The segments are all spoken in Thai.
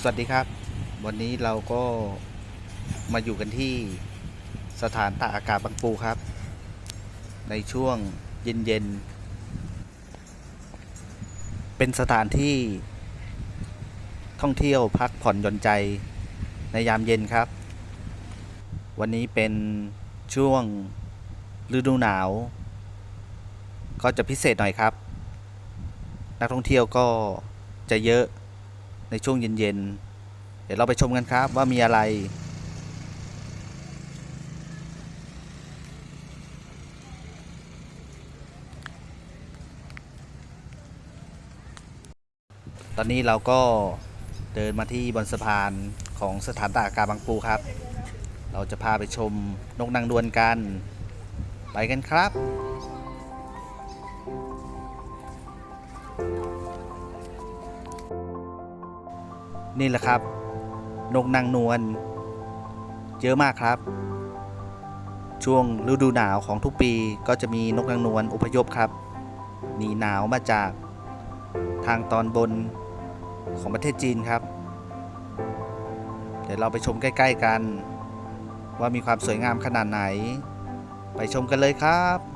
สวัสดีครับ วันนี้เราก็มาอยู่กันที่สถานตากอากาศบางปูครับ ในช่วงเย็นๆเป็นสถานที่ท่องเที่ยวพักผ่อนหย่อนใจในยามเย็นครับ วันนี้เป็นช่วงฤดูหนาว ก็จะพิเศษหน่อยครับ นักท่องเที่ยวก็จะเยอะ ในช่วงเย็นๆ เดี๋ยวเราไปชมกันครับว่ามีอะไร ตอนนี้เราก็เดินมาที่บนสะพานของสถานตากอากาศบางปูครับ เราจะพาไปชมนกนางดวนกัน ไปกันครับ นี่แหละครับ นกนางนวลเยอะมากครับ ช่วงฤดูหนาวของทุกปีก็จะมีนกนางนวลอพยพครับหนีหนาวมาจากทางตอนบนของประเทศจีนครับ เดี๋ยวเราไปชมใกล้ ๆ กัน ว่ามีความสวยงามขนาดไหน ไปชมกันเลยครับ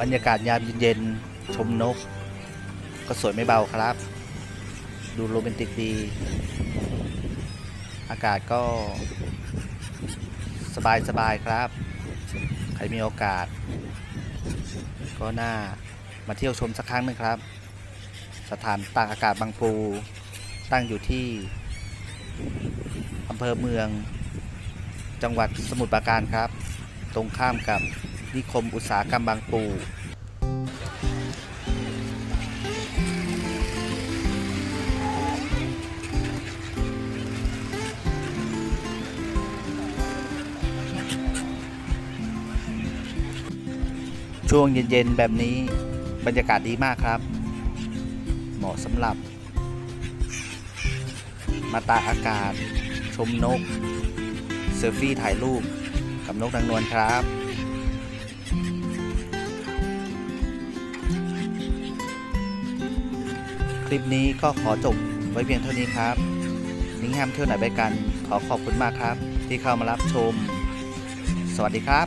บรรยากาศยามเย็นๆชมนก ก็สวยไม่เบาครับ ดูโรแมนติกดี อากาศก็ สบายๆครับ ใครมีโอกาส ก็น่ามาเที่ยวชมสักครั้งหนึ่งครับ สถานตากอากาศบางปู ตั้งอยู่ที่อำเภอเมือง จังหวัดสมุทรปราการครับ ตรงข้ามกับ นิคมอุตสาหกรรมบางปูช่วงเย็น ๆ แบบนี้บรรยากาศดีมากครับ เหมาะสำหรับ มาตากอากาศ ชมนก เซลฟี่ถ่ายรูป กับนกนางนวลครับ คลิปนี้ก็ขอจบไว้เพียงเท่านี้ครับนิ้งแฮมเที่ยวไหนไปกัน ขอขอบคุณมากครับ ที่เข้ามารับชม สวัสดีครับ